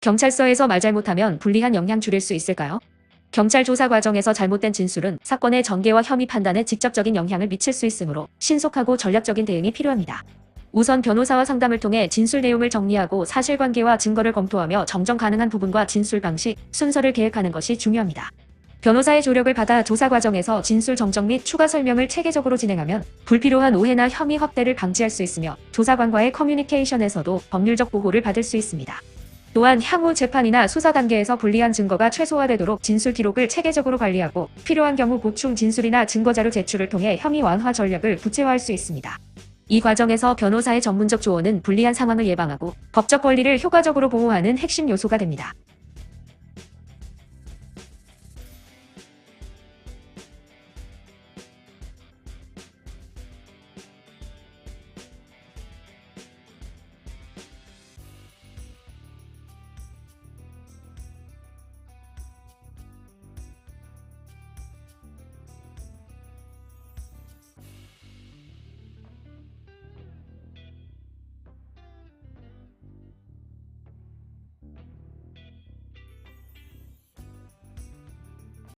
경찰서에서 말 잘못하면 불리한 영향 줄일 수 있을까요? 경찰 조사 과정에서 잘못된 진술은 사건의 전개와 혐의 판단에 직접적인 영향을 미칠 수 있으므로 신속하고 전략적인 대응이 필요합니다. 우선 변호사와 상담을 통해 진술 내용을 정리하고 사실관계와 증거를 검토하며 정정 가능한 부분과 진술 방식, 순서를 계획하는 것이 중요합니다. 변호사의 조력을 받아 조사 과정에서 진술 정정 및 추가 설명을 체계적으로 진행하면 불필요한 오해나 혐의 확대를 방지할 수 있으며 조사관과의 커뮤니케이션에서도 법률적 보호를 받을 수 있습니다. 또한 향후 재판이나 수사 단계에서 불리한 증거가 최소화되도록 진술 기록을 체계적으로 관리하고 필요한 경우 보충 진술이나 증거자료 제출을 통해 혐의 완화 전략을 구체화할 수 있습니다. 이 과정에서 변호사의 전문적 조언은 불리한 상황을 예방하고 법적 권리를 효과적으로 보호하는 핵심 요소가 됩니다.